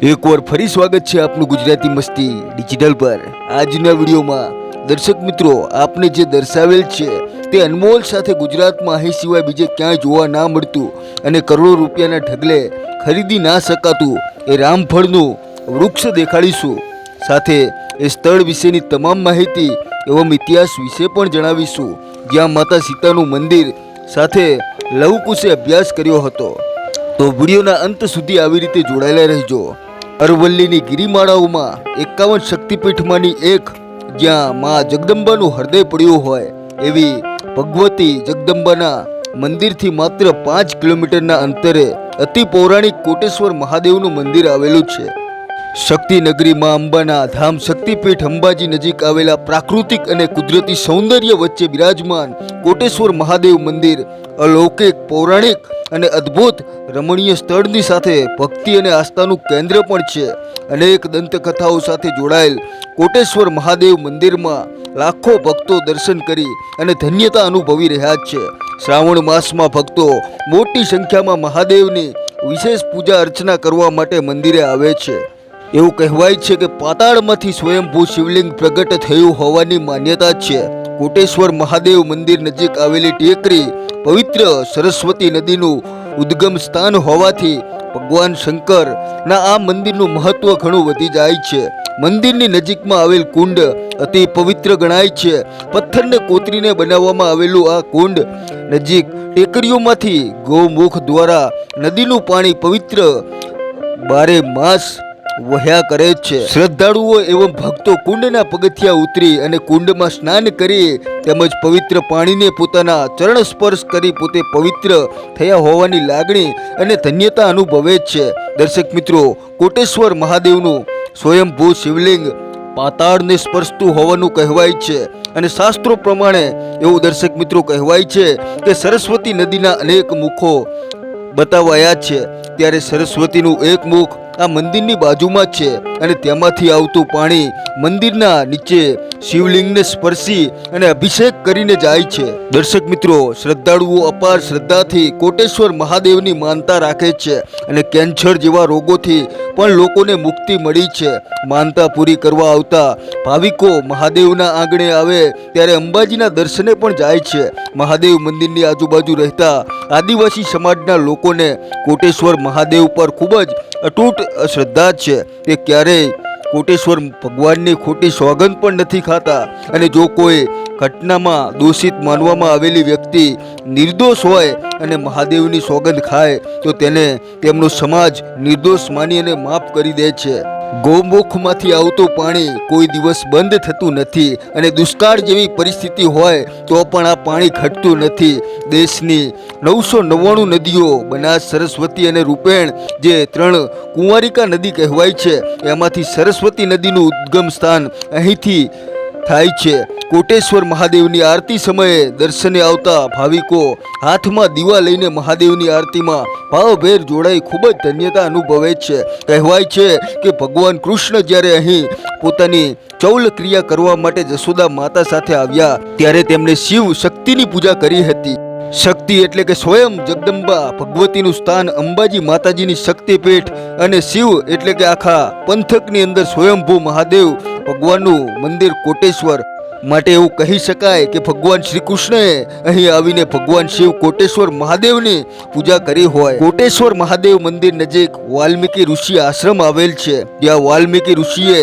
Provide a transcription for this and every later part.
એકવાર ફરી સ્વાગત છે આપનું ગુજરાતી મસ્તી ડિજિટલ પર. આજના વિડીયોમાં દર્શક મિત્રો, આપને જે દર્શાવેલ છે તે અનમોલ સાથે ગુજરાતમાં અહીં સિવાય બીજે ક્યાંય જોવા ના મળતું અને કરોડો રૂપિયાના ઢગલે ખરીદી ના શકાતું એ રામફળનું વૃક્ષ દેખાડીશું. સાથે એ સ્થળ વિશેની તમામ માહિતી એવમ ઇતિહાસ વિશે પણ જણાવીશું. જ્યાં માતા સીતાનું મંદિર સાથે લવકુશે અભ્યાસ કર્યો હતો. તો વિડીયોના અંત સુધી આવી રીતે જોડાયેલા રહેજો. અરવલ્લીની ગિરિમાળાઓમાં એકાવન શક્તિપીઠમાંની એક, જ્યાં મા જગદંબાનું હૃદય પડ્યું હોય, એવી ભગવતી જગદંબાના મંદિરથી માત્ર પાંચ કિલોમીટરના અંતરે અતિ પૌરાણિક કોટેશ્વર મહાદેવનું મંદિર આવેલું છે. શક્તિનગરી માં અંબાના ધામ શક્તિપીઠ અંબાજી નજીક આવેલા પ્રાકૃતિક અને કુદરતી સૌંદર્ય વચ્ચે બિરાજમાન કોટેશ્વર મહાદેવ મંદિર અલૌકિક, પૌરાણિક અને અદ્ભુત રમણીય સ્થળની સાથે ભક્તિ અને આસ્થાનું કેન્દ્ર પણ છે. અનેક દંતકથાઓ સાથે જોડાયેલ કોટેશ્વર મહાદેવ મંદિરમાં લાખો ભક્તો દર્શન કરી અને ધન્યતા અનુભવી રહ્યા છે. શ્રાવણ માસમાં ભક્તો મોટી સંખ્યામાં મહાદેવની વિશેષ પૂજા અર્ચના કરવા માટે મંદિરે આવે છે. એવું કહેવાય છે કે પાતાળમાંથી સ્વયંભૂ શિવલિંગ પ્રગટ થયું હોવાની માન્યતા છે. કોટેશ્વર મહાદેવ મંદિર નજીક આવેલી ટેકરી પવિત્ર સરસ્વતી નદીનું ઉદ્ગમ સ્થાન હોવાથી ભગવાન શંકરના આ મંદિરનું મહત્વ ઘણું વધી જાય છે. મંદિરની નજીકમાં આવેલ કુંડ અતિ પવિત્ર ગણાય છે. પથ્થરને કોતરીને બનાવવામાં આવેલું આ કુંડ નજીક ટેકરીઓમાંથી ગૌમુખ દ્વારા નદીનું પાણી પવિત્ર બારે માસ વહ્યા કરે છે. શ્રદ્ધાળુઓ એવં ભક્તો કુંડના પગથિયા ઉતરી અને કુંડમાં સ્નાન કરી તેમજ પવિત્ર પાણીને પોતાના ચરણ સ્પર્શ કરી પોતે પવિત્ર થયા હોવાની લાગણી અને ધન્યતા અનુભવે છે. દર્શક મિત્રો, કોટેશ્વર મહાદેવનું સ્વયંભૂ શિવલિંગ પાતાળને સ્પર્શતું હોવાનું કહેવાય છે અને શાસ્ત્રો પ્રમાણે એવું દર્શક મિત્રો કહેવાય છે કે સરસ્વતી નદીના અનેક મુખો બતાવાયા છે. ત્યારે સરસ્વતીનું એક મુખ આ મંદિરની બાજુમાં છે અને તેમાંથી આવતું પાણી મંદિરના નીચે શિવલિંગને સ્પર્શી અને અભિષેક કરીને જાય છે. દર્શક મિત્રો, શ્રદ્ધાળુઓ અપાર શ્રદ્ધાથી કોટેશ્વર મહાદેવની માનતા રાખે છે અને કેન્સર જેવા રોગોથી પણ લોકોને મુક્તિ મળી છે. માનતા પૂરી કરવા આવતા ભાવિકો મહાદેવના આંગણે આવે ત્યારે અંબાજીના દર્શને પણ જાય છે. મહાદેવ મંદિરની આજુબાજુ રહેતા આદિવાસી સમાજના લોકોને કોટેશ્વર મહાદેવ પર ખૂબ જ અતૂટ શ્રદ્ધા છે તે ક્યારેય કોટેશ્વર ભગવાનની ખોટી સોગંદ પણ નથી ખાતા. અને જો કોઈ ઘટનામાં દોષિત માનવામાં આવેલી વ્યક્તિ નિર્દોષ હોય અને મહાદેવની સોગંદ ખાય, તો તેને તેમનો સમાજ નિર્દોષ માની અને માફ કરી દે છે. ગૌમુખમાંથી આવતું પાણી કોઈ દિવસ બંધ થતું નથી અને દુષ્કાળ જેવી પરિસ્થિતિ હોય તો પણ આ પાણી ઘટતું નથી. દેશની નવસો નવ્વાણું નદીઓ બનાસ, સરસ્વતી અને રૂપેણ જે ત્રણ કુંવારિકા નદી કહેવાય છે, એમાંથી સરસ્વતી નદીનું ઉદ્ગમ સ્થાન અહીંથી થાય છે. કોટેશ્વર મહાદેવની આરતી સમયે દર્શને આવતા ભાવિકો હાથમાં દીવા લઈને મહાદેવની આરતીમાં ભાવભેર જોડાઈ ખૂબ જ ધન્યતા અનુભવે છે. કહેવાય છે કે ભગવાન કૃષ્ણ જ્યારે અહીં પોતાની ચૌલ ક્રિયા કરવા માટે જશોદા માતા સાથે આવ્યા, ત્યારે તેમણે શિવ શક્તિની પૂજા કરી હતી. શક્તિ એટલે કે સ્વયં જગદંબા ભગવતીનું સ્થાન અંબાજી માતાજીની શક્તિપીઠ અને શિવ એટલે કે આખા પંથકની અંદર સ્વયંભૂ મહાદેવ ભગવાનનું મંદિર કોટેશ્વર. માટે એવું કહી શકાય કે ભગવાન શ્રી કૃષ્ણએ અહીં આવીને ભગવાન શિવ કોટેશ્વર મહાદેવની પૂજા કરી હોય. કોટેશ્વર મહાદેવ મંદિર નજીક વાલ્મીકી ઋષિ આશ્રમ આવેલ છે. જ્યાં વાલ્મીકી ઋષિએ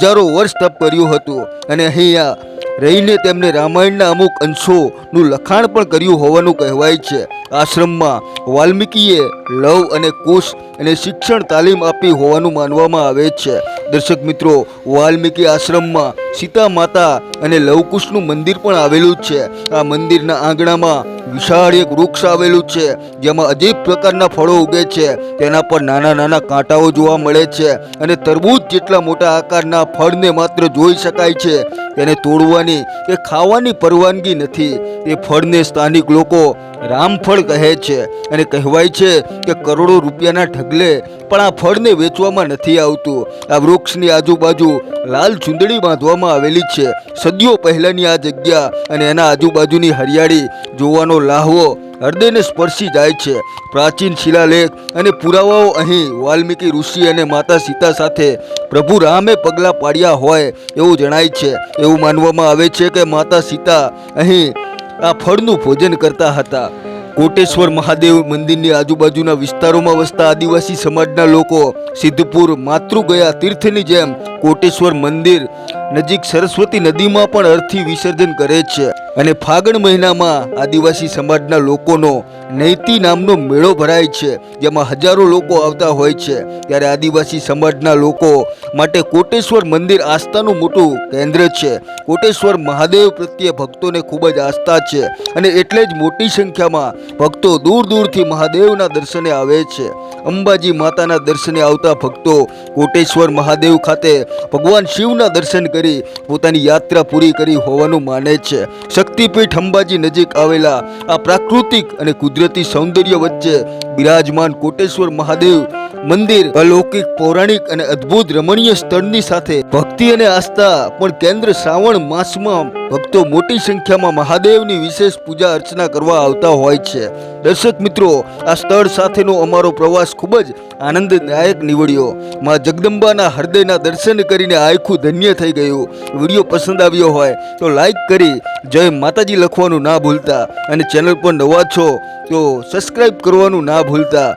હજારો વર્ષ તપ કર્યું હતું અને અહીંયા રહીને તેમણે રામાયણના અમુક અંશોનું લખાણ પણ કર્યું હોવાનું કહેવાય છે. આશ્રમમાં વાલ્મીકીએ લવ અને કુશ અને શિક્ષણ તાલીમ આપી હોવાનું માનવામાં આવે છે. દર્શક મિત્રો, વાલ્મીકી આશ્રમમાં સીતા માતા અને લવકુશનું મંદિર પણ આવેલું છે. આ મંદિરના આંગણામાં વિશાળ એક વૃક્ષ આવેલું છે, જેમાં અજીબ પ્રકારના ફળો ઉગે છે. તેના પર નાના નાના કાંટાઓ જોવા મળે છે અને તરબૂચ જેટલા મોટા આકારના ફળને માત્ર જોઈ શકાય છે. તેને તોડવાની કે ખાવાની પરવાનગી નથી. એ ફળને સ્થાનિક લોકો રામફળ કહે છે અને કહેવાય છે કે કરોડો રૂપિયાના ઢગલે પણ આ ફળને વેચવામાં નથી આવતું. આ વૃક્ષની આજુબાજુ લાલ ચૂંદડી બાંધવામાં આવેલી છે. સદીઓ પહેલાંની આ જગ્યા અને એના આજુબાજુની હરિયાળી જોવાનો લાહવો હૃદયને સ્પર્શી જાય છે. પ્રાચીન શિલાલેખ અને પુરાવાઓ અહીં વાલ્મીકી ઋષિ અને માતા સીતા સાથે પ્રભુ રામે પગલાં પાડ્યા હોય એવું જણાય છે. એવું માનવામાં આવે છે કે માતા સીતા અહીં આ ફળનું ભોજન કરતા હતા. કોટેશ્વર મહાદેવ મંદિરની આજુબાજુના વિસ્તારોમાં વસતા આદિવાસી સમાજના લોકો સિદ્ધપુર માતૃ ગયા તીર્થની જેમ કોટેશ્વર મંદિર નજીક સરસ્વતી નદીમાં પણ અર્થી વિસર્જન કરે છે. અને ફાગણ મહિનામાં આદિવાસી સમાજના લોકોનો નૈતી નામનો મેળો ભરાય છે. જેમાં હજારો લોકો આવતા હોય છે. ત્યારે આદિવાસી સમાજના લોકો માટે કોટેશ્વર મંદિર આસ્થાનું મોટું કેન્દ્ર છે. કોટેશ્વર મહાદેવ પ્રત્યે ભક્તોને ખૂબ જ આસ્થા છે. અને એટલે જ મોટી સંખ્યામાં ભક્તો દૂર દૂરથી મહાદેવના દર્શને આવે છે. અંબાજી માતાના દર્શને આવતા ભક્તો કોટેશ્વર મહાદેવ ખાતે ભગવાન શિવના દર્શન કરી પોતાની યાત્રા પૂરી કરી હોવાનું માને છે. શક્તિપીઠ અંબાજી નજીક આવેલા આ પ્રાકૃતિક અને કુદરતી સૌંદર્ય વચ્ચે બિરાજમાન કોટેશ્વર મહાદેવ મંદિર, અલૌકિક, પૌરાણિક અને અદ્ભુત રમણીય સ્થળની સાથે ભક્તિ અને આસ્થા, પણ કેન્દ્ર શ્રાવણ માસમાં ભક્તો મોટી સંખ્યામાં મહાદેવની વિશેષ પૂજા અર્ચના કરવા આવતા હોય છે. દર્શક મિત્રો, આ સ્થળ સાથેનો અમારો પ્રવાસ ખૂબ જ આનંદદાયક નીવડ્યો. માં જગદંબાના હૃદયના દર્શન કરીને આખું ધન્ય થઈ ગયું. વીડિયો પસંદ આવ્યો હોય તો લાઈક કરી, જય માતાજી લખવાનું ના ભૂલતા. અને ચેનલ પર નવા છો તો સબસ્ક્રાઈબ કરવાનું ના ભૂલતા.